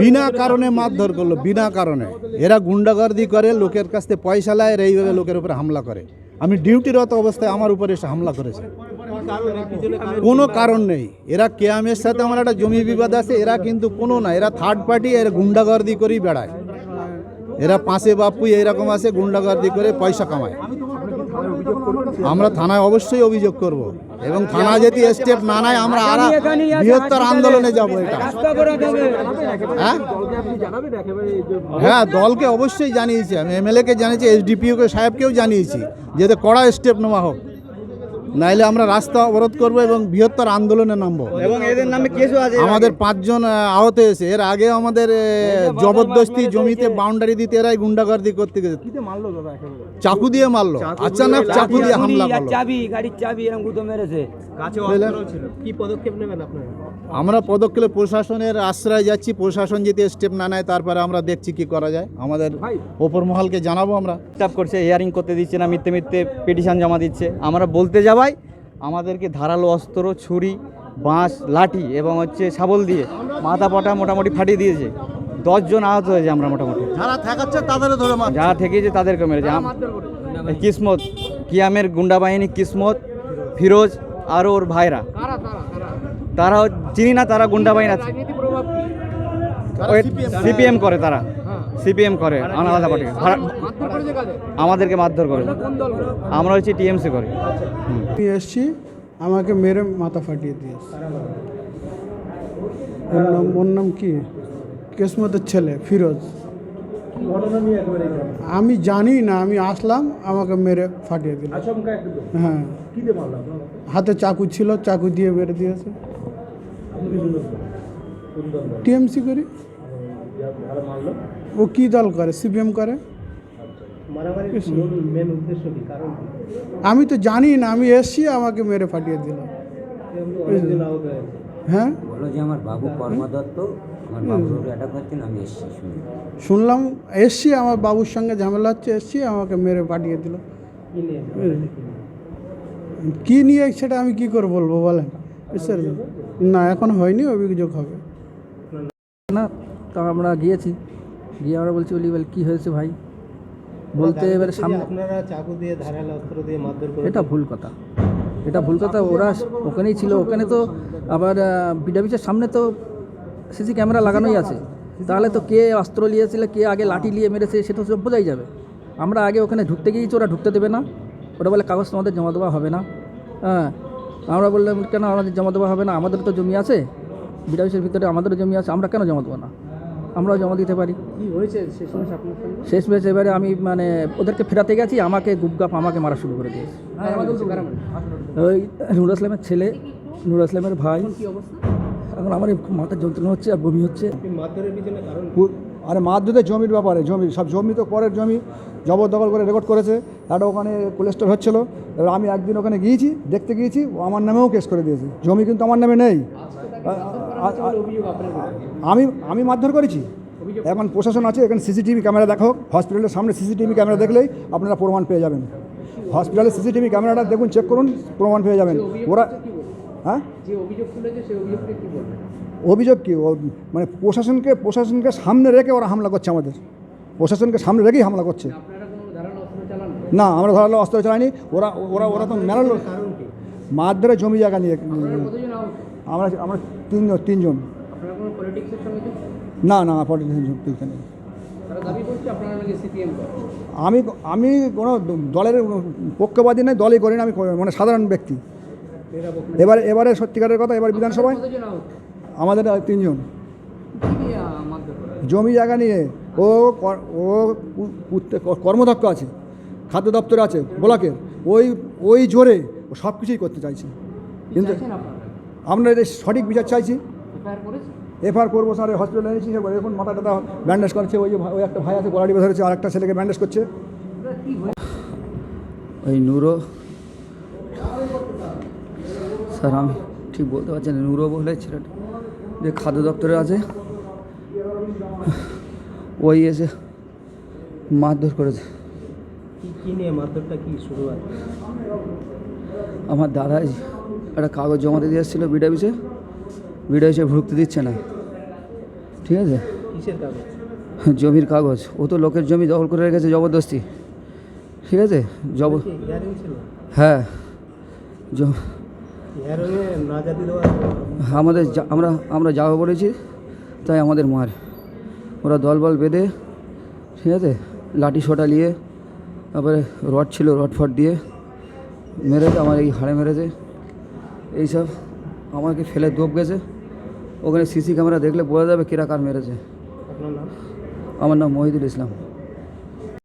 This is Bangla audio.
বিনা কারণে মারধর করল, বিনা কারণে। এরা গুন্ডাগর্দি করে, লোকের কাছ থেকে পয়সা লায় এইভাবে লোকের উপরে হামলা করে। আমি ডিউটিরত অবস্থায় আমার উপরে এসে হামলা করেছে। কোনো কারণ নেই। এরা কেয়ামের সাথে আমার একটা জমি বিবাদ আছে, এরা কিন্তু কোনো না, এরা থার্ড পার্টি এরা গুন্ডাগর্দি করেই বেড়ায়। এরা পাশে বাপু এরকম আছে, গুন্ডাগর্দি করে পয়সা কামায়। আমরা থানায় অবশ্যই অভিযোগ করব এবং থানা যদি স্টেপ না নেয় আমরা আর বৃহত্তর আন্দোলনে যাব এটা। হ্যাঁ? হ্যাঁ দলকে অবশ্যই জানিয়েছি আমি। এমএলএকে জানিয়েছি এসডিপিওকে সাহেবকেও জানিয়েছি যাতে কড়া স্টেপ নেওয়া হোক। নাইলে আমরা রাস্তা অবরোধ করব এবং বৃহত্তর আন্দোলনে নামবো। এবং এদের নামে কেসও আছে। আমাদের পাঁচজন আহত হয়েছে। এর আগে আমাদের জবরদস্তি জমিতে বাউন্ডারি দিতে এরাই গুন্ডাগর্দি করতে গেছে। চাকু দিয়ে মারলো। আচানক চাকু দিয়ে হামলা করল। চাবি গাড়ির চাবি এরকম গুঁতো মেরেছে। কাছে অস্ত্র ছিল। কি পদক্ষেপ নেবেন আপনারা? আমরা পদক্ষেপে প্রশাসনের আশ্রয় যাচ্ছি। প্রশাসন যদি স্টেপ না নেয় তারপরে আমরা দেখছি কি করা যায়। আমাদের ওপর মহলকে জানাব আমরা। ডিস্টার্ব করছে হিয়ারিং করতে দিচ্ছে না মিথ্যে মিথ্যে পিটিশন জমা দিচ্ছে। আমরা বলতে যাবাই আমাদেরকে ধারালো অস্ত্র ছুরি বাঁশ লাঠি এবং হচ্ছে শাবল দিয়ে মাথা পটা মোটামুটি ফাটিয়ে দিয়েছে। দশজন আহত হয়েছে আমরা মোটামুটি। যারা থাকাচ্ছে তাদেরও ধরে মার যারা ঠেকেছে তাদেরকে মেরেছে। কিসমত কিয়ামের গুন্ডা বাহিনী কিসমত ফিরোজ আর ওর ভাইরা। তারা চিনি না তারা গুন্ডা বাহিনী আছে সিপিএম। করে তারা। সিপিএম করে আলাদা পার্টি আমাদেরকে মারধর করে। আমরা হচ্ছে টিএমসি করে। আমি এসছি আমাকে মেরে মাথা ফাটিয়ে দিয়েছে। ওর নাম ওর নাম কি? কেসমতের ছেলে ফিরোজ। আমি জানি না আমি আসলাম আমাকে মেরে ফাটিয়ে দিল। হ্যাঁ। হাতে চাকু ছিল চাকু দিয়ে মেরে দিয়েছে। টিএমসি করি? ও কি দল করে? সিপিএম করে? মারামারির মূল মেন উদ্দেশ্য কি কারণ কি আমি তো জানি না আমি এসছি আমাকে মেরে ফাটিয়ে দিল। হ্যাঁ? যে আমার বাবু কর্মদত্ত আমার বাবুর অ্যাটাক হচ্ছে আমি এসেছি শুনলাম এসছি আমার বাবুর সঙ্গে ঝামেলা হচ্ছে এসছি আমাকে মেরে পাঠিয়ে দিল। কি নিয়ে? কি নিয়ে সেটা আমি কি করে বলব বলেন? না এখন হয়নি অভিযোগ হবে। না তা আমরা গিয়েছি। গিয়ে আমরা বলছি বলি বল কী হয়েছে ভাই? বলতে এবারে সামনে আপনারা চাকু দিয়ে ধারালো অস্ত্র দিয়ে মারধর করে এটা ভুল কথা। এটা ভুল কথা ওরা ওখানেই ছিল ওখানে তো আবার বিডাবিচের সামনে তো সিসি ক্যামেরা লাগানোই আছে। তাহলে তো কে অস্ত্র নিয়েছিল কে আগে লাঠি নিয়ে মেরেছে সেটা সব বোঝাই যাবে। আমরা আগে ওখানে ঢুকতে গিয়েছি ওরা ঢুকতে দেবে না। ওরা বলে কাগজ তোমাদের জমা দেওয়া হবে না। হ্যাঁ আমরা বললাম কেন আমাদের জমা দেওয়া হবে না? আমাদের তো জমি আছে। বিডাবিচের ভিতরে আমাদেরও জমি আছে আমরা কেন জমা দেবো না? আমরাও জমা দিতে পারি। কি হয়েছে শেষ মেশ এবারে আমি মানে ওদেরকে ফেরাতে গেছি আমাকে গুপগাপ আমাকে মারা শুরু করে দিয়েছে। ওই নুর আসলামের ছেলে নুর আসলামের ভাই। এখন আমার মাথার যন্ত্রণা হচ্ছে আর বমি হচ্ছে। আরে মারধরের জমির ব্যাপারে, জমি, সব জমি তো পরের জমি, জবরদখল করে রেকর্ড করেছে। একটা ওখানে কোলেস্টোর হচ্ছিল। এবার আমি একদিন ওখানে গিয়েছি, দেখতে গিয়েছি আমার নামেও কেস করে দিয়েছে। জমি কিন্তু আমার নামে নেই। আমি আমি মারধর করেছি। এখন প্রশাসন আছে, এখানে সিসিটিভি ক্যামেরা দেখো হসপিটালের সামনে সিসিটিভি ক্যামেরা দেখলেই আপনারা প্রমাণ পেয়ে যাবেন। হসপিটালের সিসিটিভি ক্যামেরাটা দেখুন চেক করুন, প্রমাণ পেয়ে যাবেন। ওরা হ্যাঁ? অভিযোগ কি মানে প্রশাসনকে প্রশাসনকে সামনে রেখে ওরা হামলা করছে আমাদের। প্রশাসনকে সামনে রেখেই হামলা করছে। না আমরা ধরালো অস্ত্র চালাইনি। ওরা ওরা ওরা তো মেলালো। মারধরে জমি জায়গা নিয়ে। আমরা আমরা তিনজন। তিনজন না না পলিটিক্যাল নেই। আমি আমি কোনো দলের পক্ষপাতী নয় দলই করি না। আমি মানে সাধারণ ব্যক্তি। এবারে এবারে সত্যিকারের কথা এবার বিধানসভায়? আমাদের তিনজন। জমি জায়গা নিয়ে ও কর- ও কর্মদক্ষ আছে খাদ্য দপ্তরে আছে ব্লকের। ওই ওই জোরে ও সব কিছুই করতে চাইছে। কিন্তু আমরা এটা সঠিক বিচার চাইছি। এফআইআর করব স্যার হসপিটালে এনেছি এবার এখন মাথা টাথা ব্যান্ডেজ করছে ওই যে ওই একটা ভাই আছে গোলাটি ধরেছে আর একটা ছেলেকে ব্যান্ডেজ করছে। ওই নুরো স্যার আমি ঠিক বলতে পারছি না নুরো বলে ছেলেটা। যে খাদ্য দপ্তরে আছে ওই এসে মারধর করেছে। কি কি নিয়ে মারধরটা কি শুরু আছে আমার দাদাই একটা কাগজ জমা দিয়ে এসেছিল বিডাবিসে বিডাবিসে ঢুকতে দিচ্ছে না। ঠিক আছে? জমির কাগজ। ও তো লোকের জমি দখল করে রেখেছে জবরদস্তি। ঠিক আছে? জব হ্যাঁ জ- হিয়ারিংয়ে নাজাতি দেওয়া আমাদের যা- আমরা আমরা যাব বলেছি তাই আমাদের মার। ওরা দলবল বেঁধে ঠিক আছে লাঠি সোটা নিয়ে তারপরে রড ছিল রড ফট দিয়ে মেরেছে আমার এই হাড়ে মেরেছে। এইসব আমাকে ফেলে দোপ গেছে। ওখানে সিসি ক্যামেরা দেখলে বোঝা যাবে কিরা কার মেরেছে। আমার নাম মহিদুল ইসলাম।